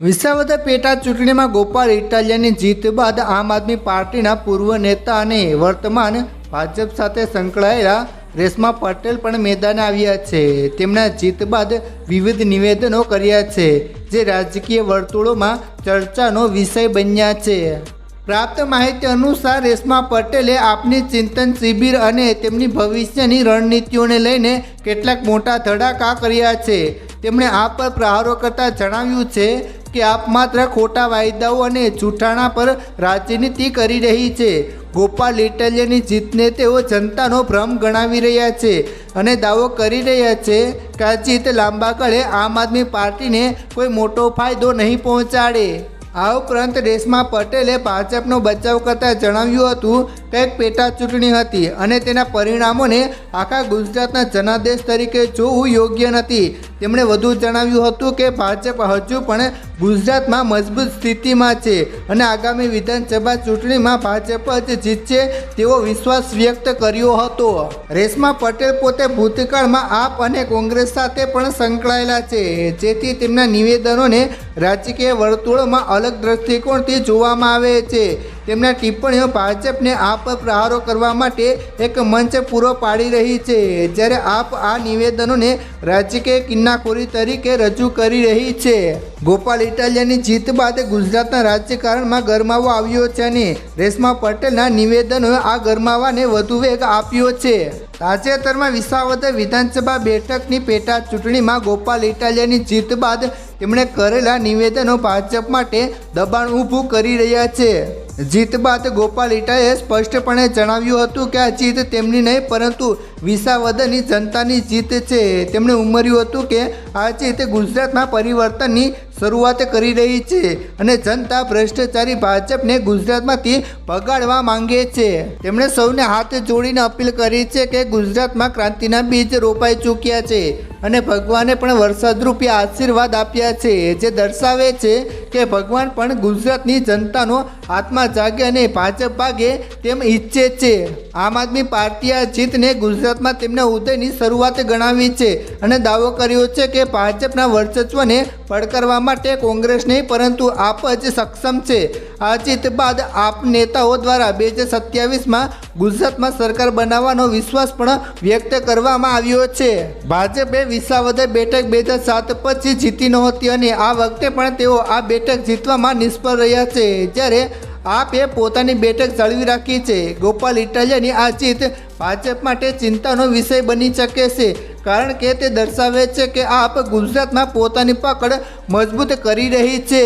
વિસાવદર પેટા ચૂંટણીમાં ગોપાલ ઇટાલિયાની જીત બાદ આમ આદમી પાર્ટીના પૂર્વ નેતા અને વર્તમાન ભાજપ સાથે સંકળાયેલા રેશમા પટેલ પણ મેદાને આવ્યા છે. તેમના જીત બાદ વિવિધ નિવેદનો કર્યા છે, જે રાજકીય વર્તુળોમાં ચર્ચાનો વિષય બન્યા છે. પ્રાપ્ત માહિતી અનુસાર, રેશમા પટેલે આપની ચિંતન શિબિર અને તેમની ભવિષ્યની રણનીતિઓને લઈને કેટલાક મોટા ધડાકા કર્યા છે. તેમણે આ પર પ્રહારો કરતા જણાવ્યું છે કે આપ માત્ર ખોટા વાયદાઓ અને જૂઠાણા પર રાજનીતિ કરી રહી છે. ગોપાલ ઇટાલિયાની જીતને તેઓ જનતાનો ભ્રમ ગણાવી રહ્યા છે અને દાવો કરી રહ્યા છે કે આ જીત લાંબા ગાળે આમ આદમી પાર્ટીને કોઈ મોટો ફાયદો નહીં પહોંચાડે. આ ઉપરાંત રેશમા પટેલે ભાજપનો બચાવ કરતાં જણાવ્યું હતું કે એક પેટા ચૂંટણી હતી અને તેના પરિણામોને આખા ગુજરાતના જનાદેશ તરીકે જોવું યોગ્ય નથી. તેમણે વધુ જણાવ્યું હતું કે ભાજપ હજુ પણ ગુજરાતમાં મજબૂત સ્થિતિમાં છે અને આગામી વિધાનસભા ચૂંટણીમાં ભાજપ જ જીતશે તેવો વિશ્વાસ વ્યક્ત કર્યો હતો. રેશમા પટેલ પોતે ભૂતકાળમાં આપ અને કોંગ્રેસ સાથે પણ સંકળાયેલા છે, જેથી તેમના નિવેદનોને રાજકીય વર્તુળોમાં અલગ દ્રષ્ટિકોણથી જોવામાં આવે છે. તેમના ટિપ્પણીઓ ભાજપને આપ પ્રહારો કરવા માટે એક મંચ પૂરો પાડી રહી છે, જ્યારે આપ આ નિવેદનોને રાજકીય કિન્નાખોરી તરીકે રજૂ કરી રહી છે. ગોપાલ ઇટાલિયાની જીત બાદ ગુજરાતના રાજકારણમાં ગરમાવો આવ્યો છે અને રેશમા પટેલના નિવેદનોએ આ ગરમાવાને વધુ વેગ આપ્યો છે. તાજેતરમાં વિસાવદર વિધાનસભા બેઠકની પેટા ચૂંટણીમાં ગોપાલ ઇટાલિયાની જીત બાદ તેમણે કરેલા નિવેદનો ભાજપ માટે દબાણ ઊભું કરી રહ્યા છે. જીત બાદ ગોપાલ ઇટાએ સ્પષ્ટપણે જણાવ્યું હતું કે આ જીત તેમની નહીં, પરંતુ વિસાવદરની જનતાની જીત છે. તેમણે ઉમેર્યું હતું કે આ જીત ગુજરાતમાં પરિવર્તનની શરૂઆત કરી રહી છે અને જનતા ભ્રષ્ટાચારી ભાજપને ગુજરાતમાંથી ભગાડવા માંગે છે. તેમણે સૌને હાથ જોડીને અપીલ કરી છે કે ગુજરાતમાં ક્રાંતિના બીજ રોપાઈ ચૂક્યા છે. અને ભગવાને પણ વરસાદરૂપી આશીર્વાદ આપ્યા છે. જે દર્શાવે છે કે ભગવાન પણ ગુજરાતની જનતાનો આત્મા જાગે અને ભાજપ ભાગે તેમ ઈચ્છે છે. આમ આદમી પાર્ટીએ આ જીતને ગુજરાતમાં તેમના ઉદયની શરૂઆત ગણાવી છે અને દાવો કર્યો છે કે ભાજપના વર્ચસ્વને પડકારવા માટે કોંગ્રેસ નહીં, પરંતુ આપ જ સક્ષમ છે. આ જીત બાદ આપ નેતાઓ દ્વારા બે હજાર સત્યાવીસમાં ગુજરાતમાં સરકાર બનાવવાનો વિશ્વાસ પણ વ્યક્ત કરવામાં આવ્યો છે. ભાજપે વિસાવદર બેઠક બે હજાર સાત પછી જીતી નહોતી અને આ વખતે પણ તેઓ આ બેઠક જીતવામાં નિષ્ફળ રહ્યા છે. જ્યારે આપે પોતાની બેઠક જાળવી રાખી છે. ગોપાલ ઇટાલિયાની આ જીત ભાજપ માટે ચિંતાનો વિષય બની શકે છે. કારણ કે તે દર્શાવે છે કે આપ ગુજરાતમાં પોતાની પકડ મજબૂત કરી રહી છે.